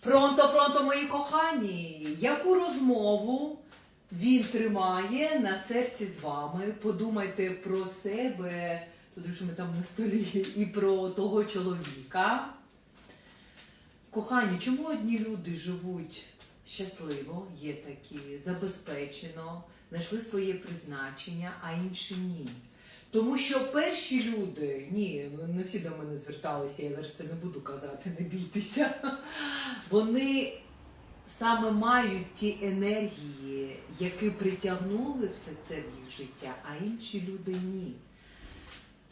Пронто, пронто, мої кохані, яку розмову він тримає на серці з вами? Подумайте про себе, туди що ми там на столі, і про того чоловіка. Кохані, чому одні люди живуть щасливо, є такі, забезпечено, знайшли своє призначення, а інші ні? Тому що перші люди, ні, не всі до мене зверталися, я зараз це не буду казати, не бійтеся. Вони саме мають ті енергії, які притягнули все це в їх життя, а інші люди ні.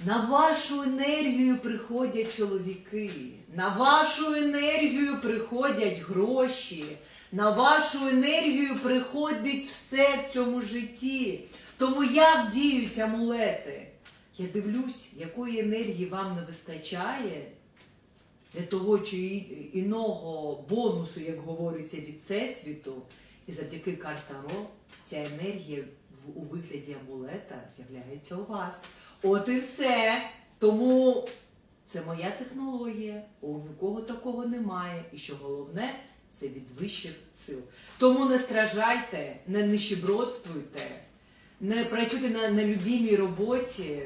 На вашу енергію приходять чоловіки, на вашу енергію приходять гроші, на вашу енергію приходить все в цьому житті. Тому як діють амулети? Я дивлюсь, якої енергії вам не вистачає того чи іного бонусу, як говориться, від Всесвіту, і завдяки картаро ця енергія у вигляді амулета з'являється у вас. От і все. Тому це моя технологія, у нікого такого немає. І що головне, це від вищих сил. Тому не стражайте, не нищебродствуйте, не працюйте на нелюбімій роботі,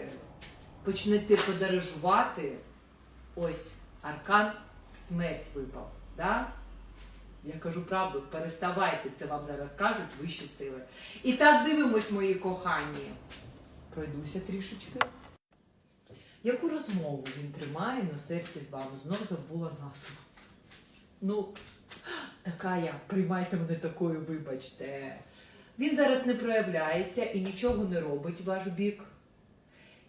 почнете подорожувати. Ось аркан смерть випав. Да? Я кажу правду, переставайте, це вам зараз кажуть вищі сили. І так дивимось, мої кохані. Пройдуся трішечки. Яку розмову він тримає на серці з вами? Знов забула назву. Ну, така я, приймайте мене такою, вибачте. Він зараз не проявляється і нічого не робить в ваш бік.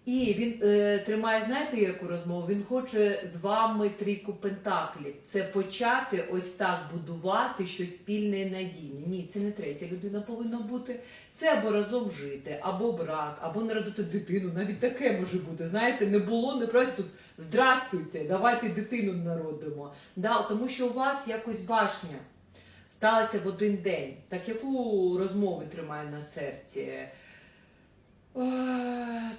І він е, тримає, знаєте, яку розмову? Він хоче з вами трійку пентаклів. Це почати ось так будувати щось спільне і надійне. Ні, це не третя людина повинна бути. Це або разом жити, або брак, або народити дитину. Навіть таке може бути. Знаєте, не було, не просто тут здрастуйте, давайте дитину народимо. Да, тому що у вас якось башня сталася в один день. Так яку розмову тримає на серці? Е,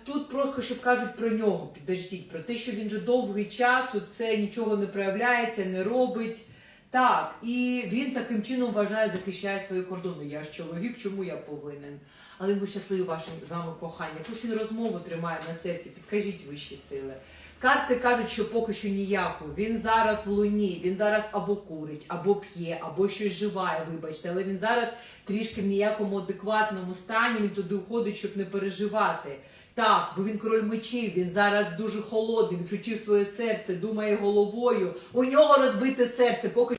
Просто щоб кажуть про нього, підождіть, про те, що він вже довгий час, це нічого не проявляється, не робить. Так, і він таким чином вважає, захищає свої кордони. Я ж чоловік, чому я повинен? Але ви щасливі вашим з вами кохання. Яку він розмову тримає на серці? Підкажіть вищі сили. Карти кажуть, що поки що ніяку. Він зараз в луні, він зараз або курить, або п'є, або щось живає, вибачте, але він зараз трішки в ніякому адекватному стані, він туди уходить, щоб не переживати. Так, бо він король мечів, він зараз дуже холодний, він включив своє серце, думає головою. У нього розбите серце, поки